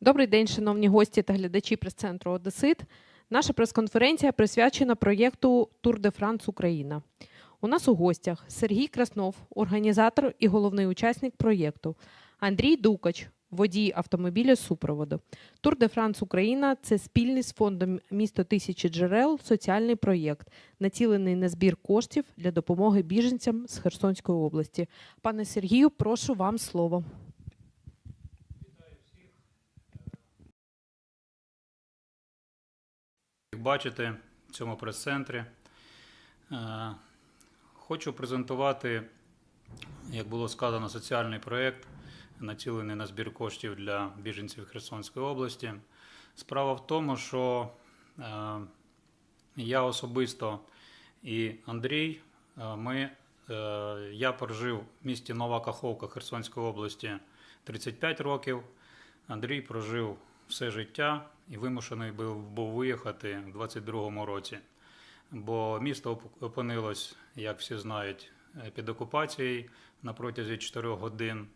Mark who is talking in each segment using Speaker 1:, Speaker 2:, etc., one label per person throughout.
Speaker 1: Добрий день, шановні гості та глядачі прес-центру Одесит. Наша прес-конференція присвячена проєкту Тур де Франс Україна. У нас у гостях Сергій Краснов, організатор і головний учасник проєкту, Андрій Дукач, водій автомобіля супроводу. Тур де Франс Україна це спільний з фондом Місто тисячі джерел соціальний проєкт, націлений на збір коштів для допомоги біженцям з Херсонської області. Пане Сергію, прошу вам слово.
Speaker 2: Як бачите в цьому прес-центрі, е, хочу презентувати, як було сказано, соціальний проєкт, націлений на збір коштів для біженців Херсонської області. Справа в тому, що е, я особисто і Андрій, е, ми, я прожив в місті Нова Каховка Херсонської області 35 років. Андрій прожив все життя і вимушений був, виїхати у 22-му році. Бо місто опинилось, як всі знають, е, під окупацією на протязі 4 годин,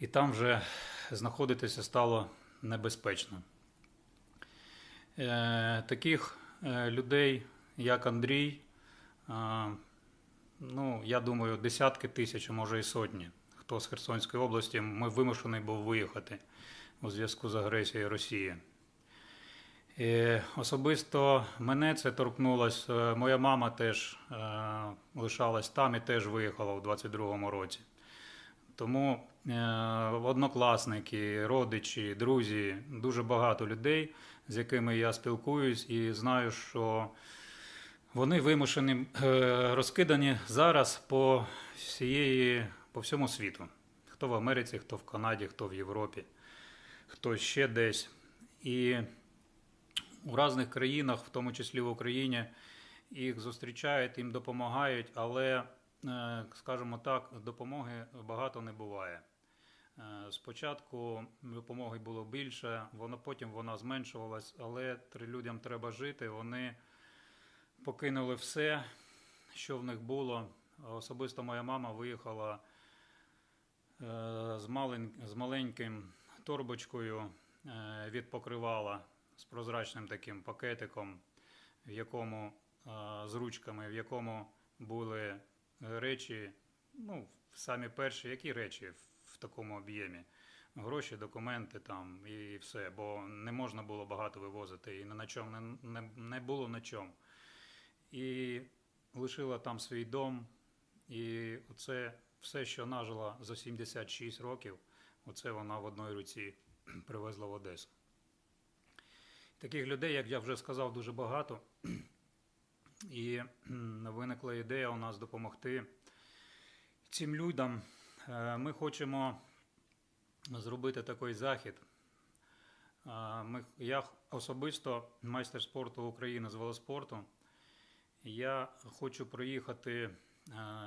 Speaker 2: і там вже знаходитися стало небезпечно. Е, таких е, людей, як Андрій, ну, я думаю, десятки тисяч, а може і сотні. Хто з Херсонської області ми вимушений був виїхати у зв'язку з агресією Росії. І особисто мене це торкнулося. Моя мама теж е, лишалась там і теж виїхала у 22-му році. Тому е, однокласники, родичі, друзі, дуже багато людей, з якими я спілкуюсь, і знаю, що вони вимушені е, розкидані зараз по всієї, по всьому світу. Хто в Америці, хто в Канаді, хто в Європі, хто ще десь. І у різних країнах, в тому числі в Україні, їх зустрічають, їм допомагають, але, е, скажімо так, допомоги багато не буває. Е, Спочатку допомоги було більше, воно потім вона зменшувалась, але людям треба жити. Вони покинули все, що в них було. Особисто моя мама виїхала з, малень, з маленьким торбочкою е, від покривала з прозрачним таким пакетиком, в якому е, з ручками, в якому були речі, ну, самі перші, які речі в, такому об'ємі. Гроші, документи там і все, бо не можна було багато вивозити, і на чому не, не, не було на чому. І лишила там свій дом, і це все, що нажила за 76 років, оце вона в одній руці привезла в Одесу. Таких людей, як я вже сказав, дуже багато. І виникла ідея у нас допомогти цим людям. Е, Ми хочемо зробити такий захід. Е, я особисто майстер спорту України з велоспорту. Я хочу проїхати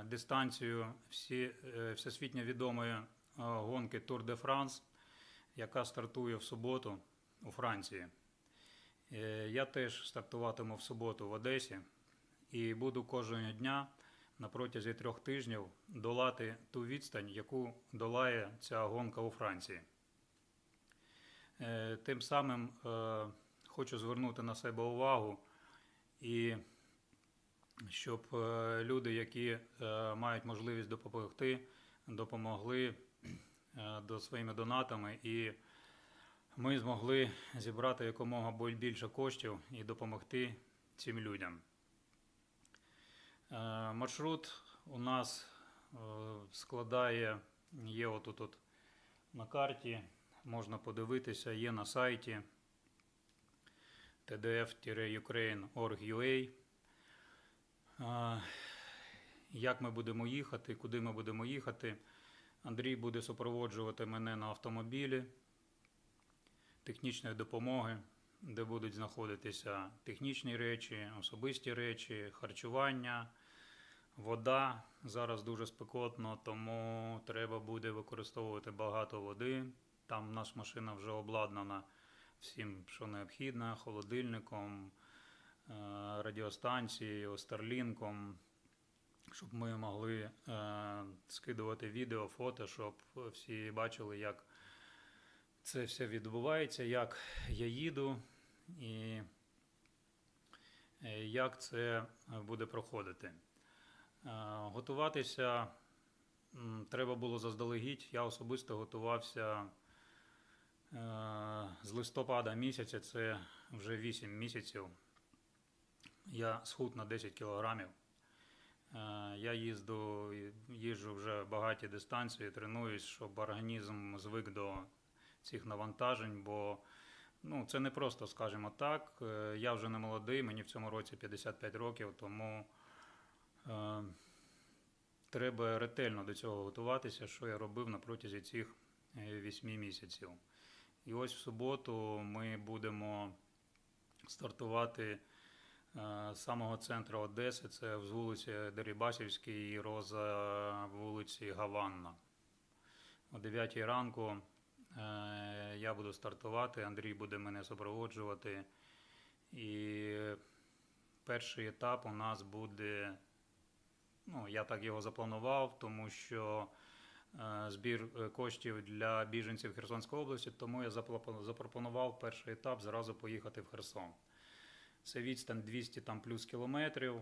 Speaker 2: дистанцію всі, е, всесвітньо відомої е, гонки Tour de France, яка стартує в суботу у Франції. Е, Я теж стартуватиму в суботу в Одесі і буду кожного дня на протязі трьох тижнів долати ту відстань, яку долає ця гонка у Франції. Е, Тим самим е, хочу звернути на себе увагу і щоб е, люди, які е, мають можливість допомогти, допомогли е, до своїми донатами і ми змогли зібрати якомога більше коштів і допомогти цим людям. Маршрут у нас складає, є отут от на карті, можна подивитися, є на сайті tdf-ukraine.org.ua. Е, Як ми будемо їхати, куди ми будемо їхати. Андрій буде супроводжувати мене на автомобілі технічної допомоги, де будуть знаходитися технічні речі, особисті речі, харчування, вода. Зараз дуже спекотно, тому треба буде використовувати багато води. Там наша машина вже обладнана всім, що необхідно, холодильником, радіостанцією, старлінком, щоб ми могли е, скидувати відео, фото, щоб всі бачили, як це все відбувається, як я їду і е, як це буде проходити. Е, Готуватися треба було заздалегідь. Я особисто готувався е, з листопада місяця, це вже 8 місяців. Я схуд на 10 кілограмів. Е, Я їзду, їжджу вже багаті дистанції, тренуюсь, щоб організм звик до цих навантажень, бо ну, це не просто, скажімо так. Е, Я вже не молодий, мені в цьому році 55 років, тому е, треба ретельно до цього готуватися, що я робив на протязі цих 8 місяців. І ось в суботу ми будемо стартувати е, самого центру Одеси, це з вулиці Дерибасівській і роза вулиці Гаванна. О 9 ранку е, я буду стартувати, Андрій буде мене супроводжувати. І перший етап у нас буде, ну, я так його запланував, тому що е, збір е, коштів для біженців Херсонської області, тому я запропонував перший етап зразу поїхати в Херсон. Це відстань 200 там плюс кілометрів.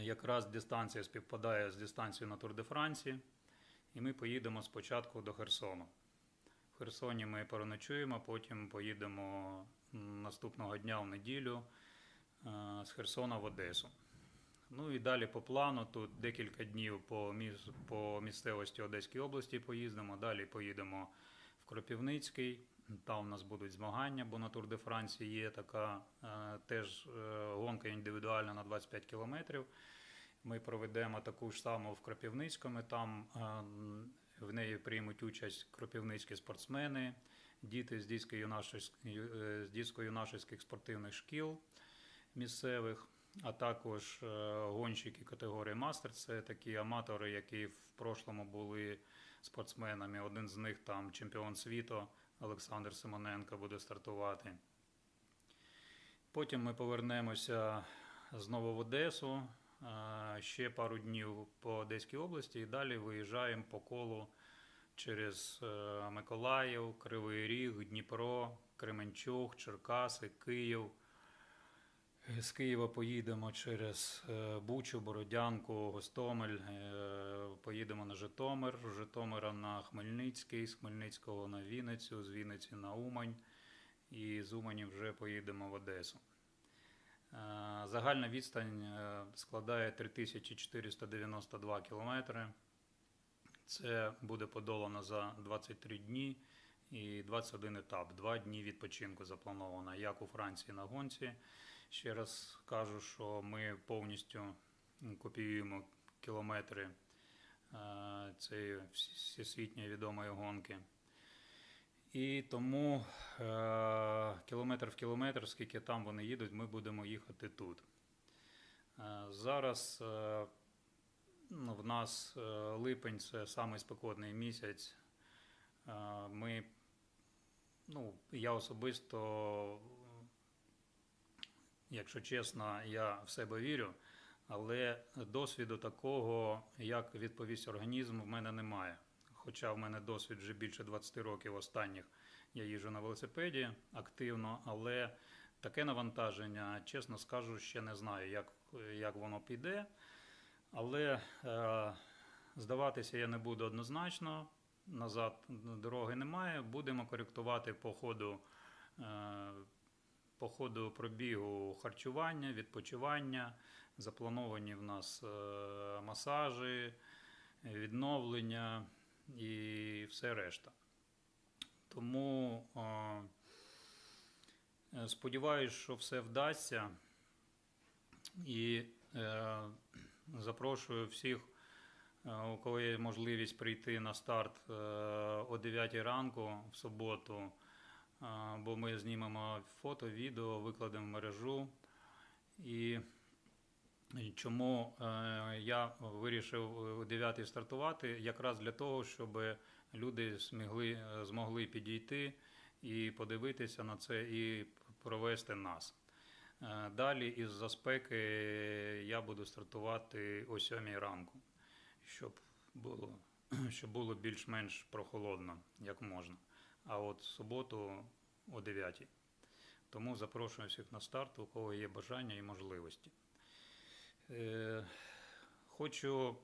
Speaker 2: Якраз дистанція співпадає з дистанцією на Тур де Франції. І ми поїдемо спочатку до Херсону. В Херсоні ми переночуємо, потім поїдемо наступного дня в неділю е, з Херсона в Одесу. Ну і далі по плану, тут декілька днів по, міс, по місцевості Одеської області поїздимо, далі поїдемо в Кропівницький. Там у нас будуть змагання, бо на Тур де Франції є така е, теж е, гонка індивідуальна на 25 кілометрів. Ми проведемо таку ж саму в Кропівницькому. Там е, в неї приймуть участь кропівницькі спортсмени, діти з дітсько-юношеських спортивних шкіл місцевих, а також гонщики категорії мастер. Це такі аматори, які в прошлому були спортсменами. Один з них там чемпіон світу Олександр Симоненко буде стартувати. Потім ми повернемося знову в Одесу. е, Ще пару днів по Одеській області і далі виїжджаємо по колу через е, Миколаїв, Кривий Ріг, Дніпро, Кременчуг, Черкаси, Київ. З Києва поїдемо через е, Бучу, Бородянку, Гостомель, е, поїдемо на Житомир, з Житомира на Хмельницький, з Хмельницького на Вінницю, з Вінниці на Умань і з Умані вже поїдемо в Одесу. Е, Загальна відстань е, складає 3492 кілометри. Це буде подолано за 23 дні і 21 етап. Два дні відпочинку заплановано, як у Франції на гонці. Ще раз кажу, що ми повністю копіюємо кілометри е, цієї всесвітньо відомої гонки. І тому е, кілометр в кілометр, скільки там вони їдуть, ми будемо їхати тут. Е, зараз ну, в нас липень це самий спекотний місяць. Ми, ну, я особисто, якщо чесно, я в себе вірю, але досвіду такого, як відповість організм, в мене немає. Хоча в мене досвід вже більше 20 років останніх я їжджу на велосипеді активно, але таке навантаження, чесно скажу, ще не знаю, як, як воно піде. Але е, здаватися я не буду однозначно. Назад дороги немає. Будемо коректувати по ходу, е, по ходу пробігу харчування, відпочивання. Заплановані в нас е, масажі, відновлення і все решта. Тому е, сподіваюся, що все вдасться. І е, запрошую всіх, е, у кого є можливість прийти на старт е, о 9 ранку в суботу, е, бо ми знімемо фото, відео, викладемо в мережу. І чому е, я вирішив о 9 стартувати? Якраз для того, щоб люди змогли, е, змогли підійти і подивитися на це і провести нас. Е, Далі із-за спеки я буду стартувати о 7 ранку, щоб було, щоб було більш-менш прохолодно, як можна. А от в суботу о 9. Тому запрошую всіх на старт, у кого є бажання і можливості. Е, Хочу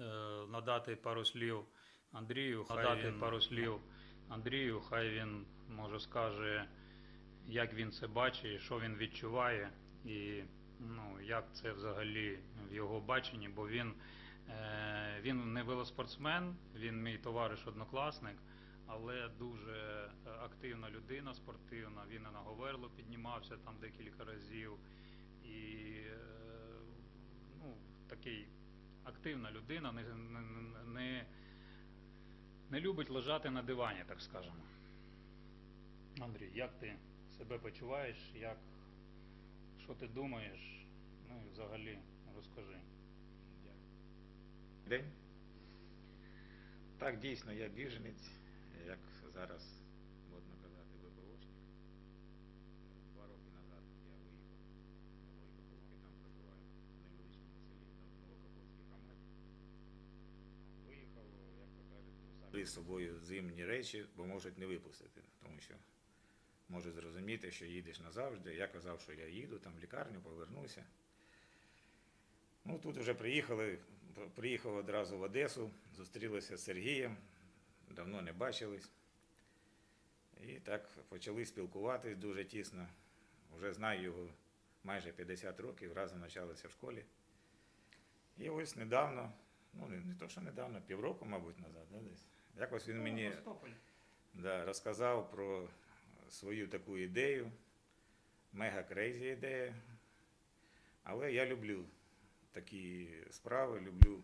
Speaker 2: е, надати пару слів Андрію, хай
Speaker 3: Надати
Speaker 2: він, пару слів Андрію, хай він може скаже, як він це бачить, що він відчуває, і ну, як це взагалі в його баченні, бо він, е, він не велоспортсмен, він мій товариш-однокласник, але дуже е, активна людина, спортивна. Він і на Говерло піднімався там декілька разів. І е, ну, такий активна людина, не, не, не, любить лежати на дивані, так скажемо. Андрій, як ти себе почуваєш? Як, що ти думаєш? Ну і взагалі розкажи.
Speaker 3: День. Так, дійсно, я біженець, як зараз модно казати, ВПОшник. Два роки назад я виїхав в Нової Каховки, там проживаю в невеличкому селі Новокаховський Хамет. Виїхав, як то кажуть, з собою зимні речі, бо можуть не випустити, тому що можуть зрозуміти, що їдеш назавжди. Я казав, що я їду там в лікарню, повернуся. Ну, тут вже приїхали, приїхав одразу в Одесу, зустрілися з Сергієм, давно не бачились. І так почали спілкуватись дуже тісно. Вже знаю його майже 50 років, разом навчалися в школі. І ось недавно, ну не, то, що недавно, півроку, мабуть, назад, да, десь. Якось він мені да, розказав про свою таку ідею, мега крейзі ідея. Але я люблю такі справи, люблю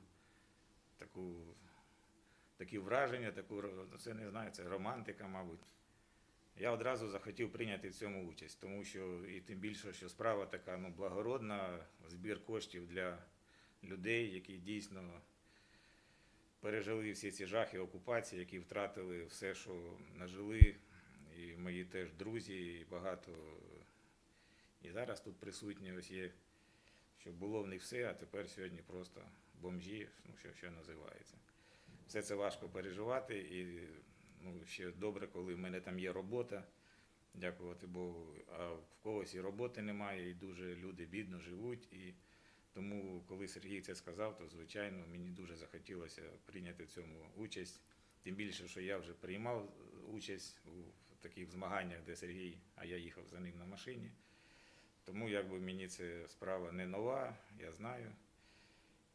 Speaker 3: таку, такі враження, таку, це не знаю, це романтика, мабуть. Я одразу захотів прийняти в цьому участь, тому що і тим більше, що справа така ну, благородна, збір коштів для людей, які дійсно пережили всі ці жахи окупації, які втратили все, що нажили, і мої теж друзі, і багато. І зараз тут присутні ось є, що було в них все, а тепер сьогодні просто бомжі, ну що, що називається. Все це важко переживати, і ну, ще добре, коли в мене там є робота. Дякувати Богу. А в когось і роботи немає, і дуже люди бідно живуть. І тому, коли Сергій це сказав, то звичайно мені дуже захотілося прийняти в цьому участь. Тим більше, що я вже приймав участь у таких змаганнях, де Сергій, а я їхав за ним на машині. Тому якби мені ця справа не нова, я знаю.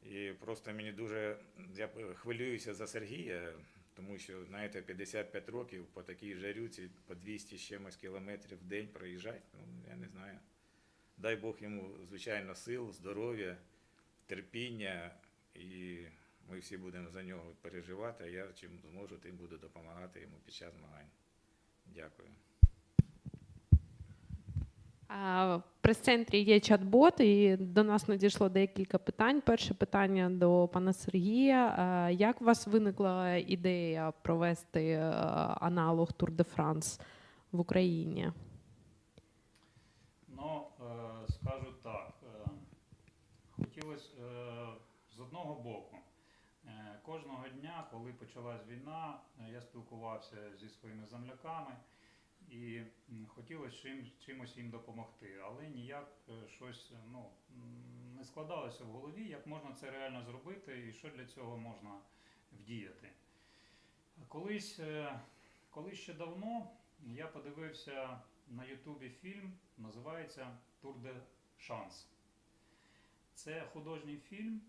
Speaker 3: І просто мені дуже я хвилююся за Сергія, тому що, знаєте, 55 років по такій жарюці, по 200 з чимось кілометрів в день проїжджати, ну я не знаю. Дай Бог йому, звичайно, сил, здоров'я, терпіння, і ми всі будемо за нього переживати, а я чим зможу, тим буду допомагати йому під час змагань. Дякую.
Speaker 1: В прес-центрі є чат-бот, і до нас надійшло декілька питань. Перше питання до пана Сергія. Як у вас виникла ідея провести е, аналог Тур де Франс в Україні?
Speaker 2: Ну, е, скажу так. е, Хотілося з одного боку. Кожного дня, коли почалась війна, я спілкувався зі своїми земляками і хотілося чим, чимось їм допомогти, але ніяк е, щось ну, не складалося в голові, як можна це реально зробити і що для цього можна вдіяти. Колись, е, колись ще давно я подивився на Ютубі фільм, називається Тур де Шанс. Це художній фільм.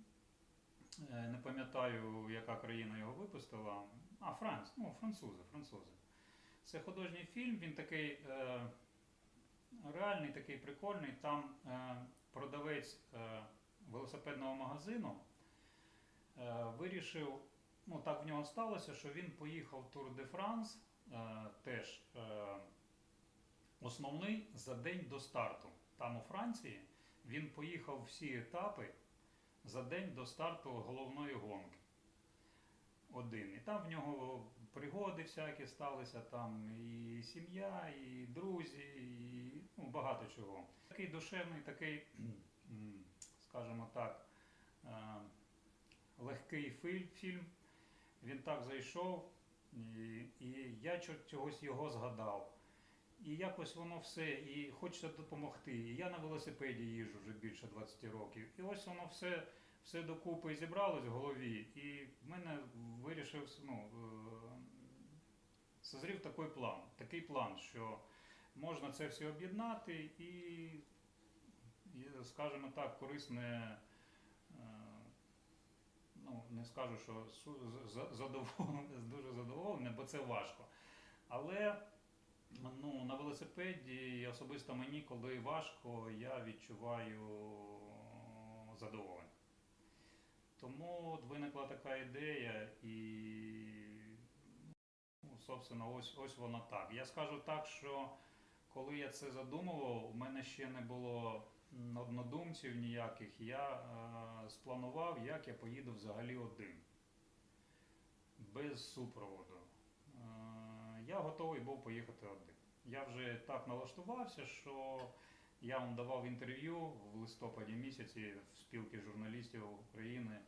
Speaker 2: е, Не пам'ятаю, яка країна його випустила. А, Франц, ну, французи, французи. Це художній фільм, він такий е, реальний, такий прикольний. Там е, продавець е, велосипедного магазину е, вирішив, ну так в нього сталося, що він поїхав в Тур де Франс, е, теж е, основний за день до старту. Там у Франції він поїхав всі етапи за день до старту головної гонки. Один. І там в нього пригоди всякі сталися, там і сім'я, і друзі, і ну, багато чого. Такий душевний, такий, скажімо так, е, легкий фільм. Він так зайшов, І, я чогось його згадав. І якось воно все, і хочеться допомогти. І я на велосипеді їжджу вже більше 20 років. І ось воно все, все докупи зібралось в голові. І в мене вирішив, ну, е, созрів такий план, такий план, що можна це все об'єднати і, скажімо так, корисне. е, Ну, не скажу, що су- за- задоволений, дуже задоволений, бо це важко. Але ну, на велосипеді особисто мені, коли важко, я відчуваю задоволення. Тому от виникла така ідея, і собственно, ось, ось воно так. Я скажу так, що коли я це задумував, у мене ще не було однодумців ніяких. Я е, спланував, як я поїду взагалі один, без супроводу. Е, я готовий був поїхати один. Я вже так налаштувався, що я вам давав інтерв'ю в листопаді місяці в спілки журналістів України.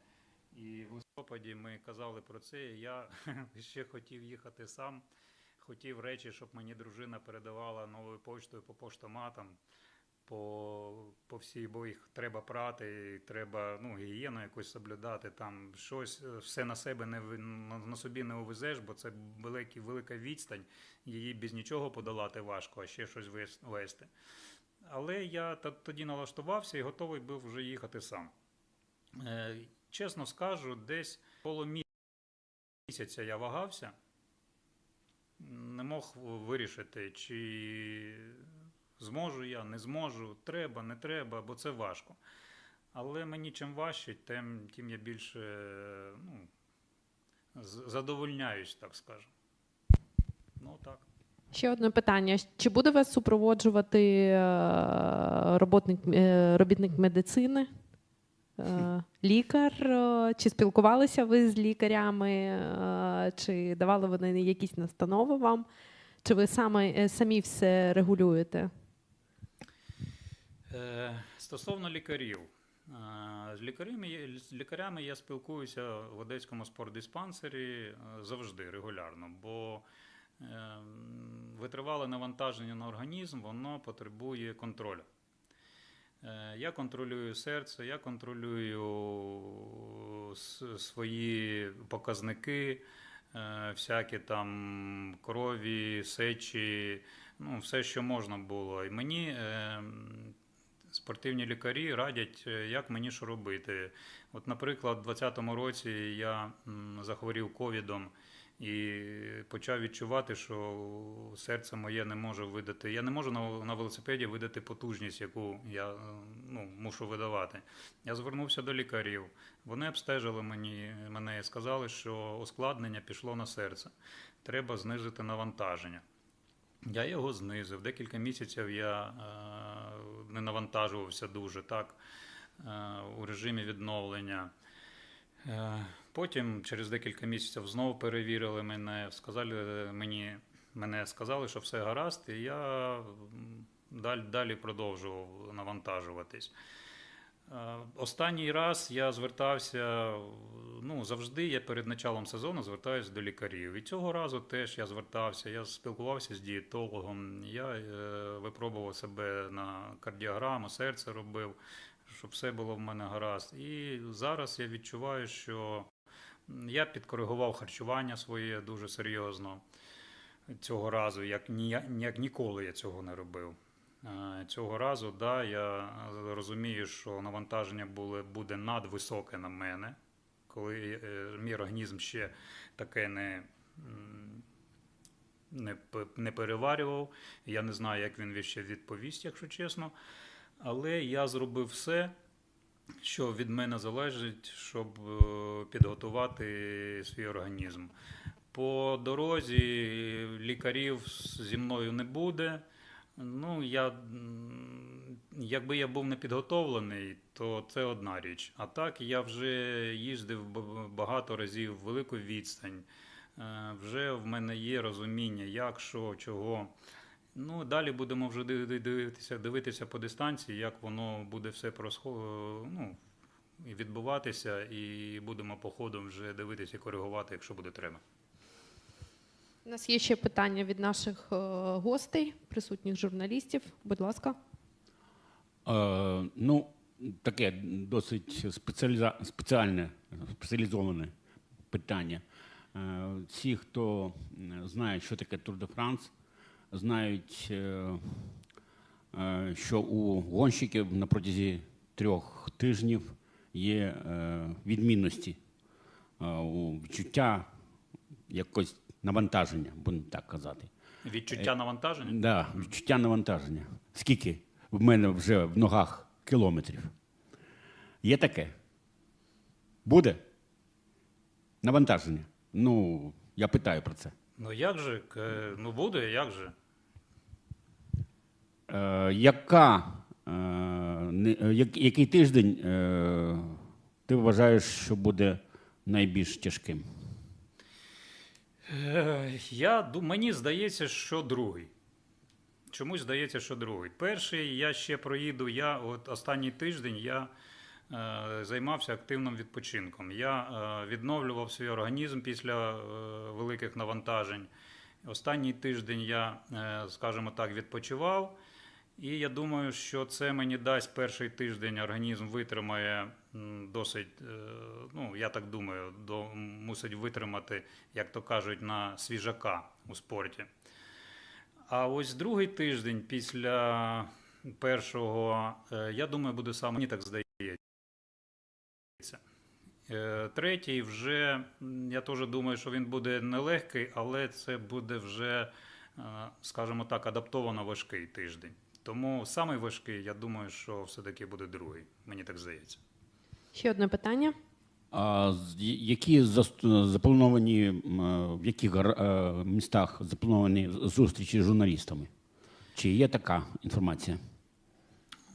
Speaker 2: І в листопаді ми казали про це. і Я ще хотів їхати сам. Хотів речі, щоб мені дружина передавала новою поштою по поштоматам, по, по всій, бо їх треба прати, треба ну, гігієну якусь соблюдати. Там щось е, все на себе не на, собі не увезеш, бо це великий, велика відстань. Її без нічого подолати важко, а ще щось вес- вести. Але я тоді налаштувався і готовий був вже їхати сам. Чесно скажу, десь коло місяця я вагався, не мог вирішити, чи зможу я, не зможу, треба, не треба, бо це важко. Але мені чим важче, тим, тим я більше ну, задовольняюсь, так скажемо. Ну так.
Speaker 1: Ще одне питання: чи буде вас супроводжувати е, роботник, е, робітник медицини? Е, Лікар, е, чи спілкувалися ви з лікарями, е, чи давали вони якісь настанови вам, чи ви саме, самі все регулюєте?
Speaker 2: Стосовно лікарів. З лікарями, з лікарями я спілкуюся в Одеському спортдиспансері завжди, регулярно, бо е, витривале навантаження на організм, воно потребує контролю. Е, Я контролюю серце, я контролюю свої показники, е, всякі там крові, сечі, ну, все, що можна було. І мені е, спортивні лікарі радять, як мені що робити. От, наприклад, у 2020 році я захворів ковідом і почав відчувати, що серце моє не може видати. Я не можу на, велосипеді видати потужність, яку я е, ну, мушу видавати. Я звернувся до лікарів. Вони обстежили мені, мене і сказали, що ускладнення пішло на серце. Треба знизити навантаження. Я його знизив. Декілька місяців я е, не навантажувався дуже так е, у режимі відновлення. Потім, через декілька місяців, знову перевірили мене, сказали мені, мене сказали, що все гаразд, і я далі, далі продовжував навантажуватись. Е, Останній раз я звертався, ну завжди я перед началом сезону звертаюся до лікарів. І цього разу теж я звертався, я спілкувався з дієтологом, я е, випробував себе на кардіограму, серце робив, щоб все було в мене гаразд. І зараз я відчуваю, що я підкоригував харчування своє дуже серйозно цього разу, як, ні, як ніколи я цього не робив. Е, Цього разу, да, я розумію, що навантаження було, буде надвисоке на мене, коли е, мій організм ще таке не, не, не переварював. Я не знаю, як він ще відповість, якщо чесно. Але я зробив все, що від мене залежить, щоб е, підготувати свій організм. По дорозі лікарів зі мною не буде. Ну, я, якби я був не підготовлений, то це одна річ. А так я вже їздив багато разів велику відстань. Е, Вже в мене є розуміння, як, що, чого. Ну, далі будемо вже диви- дивитися, дивитися по дистанції, як воно буде все просхо- ну, і відбуватися, і будемо по ходу вже дивитися і коригувати, якщо буде треба.
Speaker 1: У нас є ще питання від наших е, гостей, присутніх журналістів. Будь ласка.
Speaker 4: Е, ну, таке досить спеціаліза... спеціальне, спеціалізоване питання. Е, всі, хто знає, що таке Тур де Франс, знають, е, е, що у гонщиків на протязі трьох тижнів є е, відмінності, у відчуття якось навантаження, будемо так казати.
Speaker 2: Відчуття навантаження?
Speaker 4: Да, відчуття навантаження. Скільки в мене вже в ногах кілометрів? Є таке? Буде? Навантаження. Ну, я питаю про це.
Speaker 2: Ну як же? Ну буде, як же?
Speaker 4: Е, яка, е, не- е, як- який тиждень е, ти вважаєш, що буде найбільш тяжким?
Speaker 2: Е, Я, мені здається, що другий. Чомусь здається, що другий. Перший я ще проїду. Я от останній тиждень я займався активним відпочинком. Я е, відновлював свій організм після е, великих навантажень. Останній тиждень я, е, скажімо так, відпочивав. І я думаю, що це мені дасть перший тиждень. Організм витримає досить, е, ну я так думаю, до, мусить витримати, як то кажуть, на свіжака у спорті. А ось другий тиждень після першого, е, я думаю, буде саме мені так здається. Е, Третій вже, я теж думаю, що він буде нелегкий, але це буде вже, е, скажімо так, адаптовано важкий тиждень. Тому самий важкий, я думаю, що все-таки буде другий. Мені так здається.
Speaker 1: Ще одне питання.
Speaker 4: А які заплановані, е, в яких містах заплановані зустрічі з журналістами? Чи є така інформація?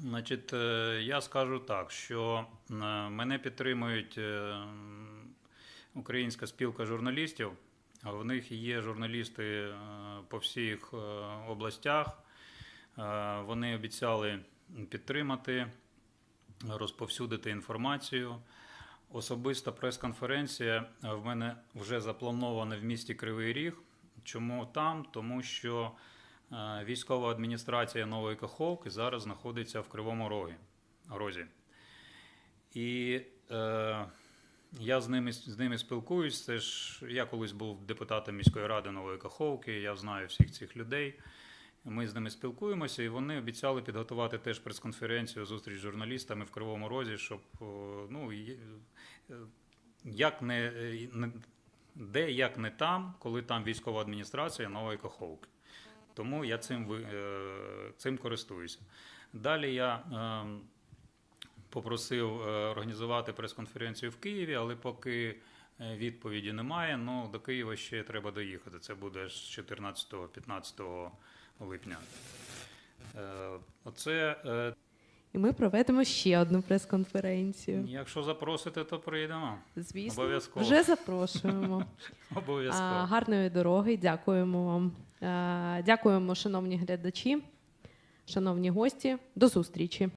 Speaker 2: Значить, е, я скажу так, що е, мене підтримують е, Українська спілка журналістів. В них є журналісти по всіх областях. Вони обіцяли підтримати, розповсюдити інформацію. Особиста прес-конференція в мене вже запланована в місті Кривий Ріг. Чому там? Тому що військова адміністрація Нової Каховки зараз знаходиться в Кривому Розі. І е, я з ними, з ними спілкуюсь. Це ж я колись був депутатом міської ради Нової Каховки, я знаю всіх цих людей. Ми з ними спілкуємося, і вони обіцяли підготувати теж прес-конференцію, зустріч з журналістами в Кривому Розі, щоб ну, е, як е, не де як не там, коли там військова адміністрація Нової Каховки. Тому я цим, е, цим користуюся. Далі я е, попросив е, організувати прес-конференцію в Києві, але поки е, відповіді немає, ну до Києва ще треба доїхати. Це буде з 14-15 липня. Оце,
Speaker 1: І ми проведемо ще одну прес-конференцію.
Speaker 2: якщо запросите, то прийдемо.
Speaker 1: Звісно,
Speaker 2: Обов'язково.
Speaker 1: вже запрошуємо.
Speaker 2: Обов'язково.
Speaker 1: Гарної дороги. Дякуємо вам. А, Дякуємо, шановні глядачі, шановні гості. До зустрічі.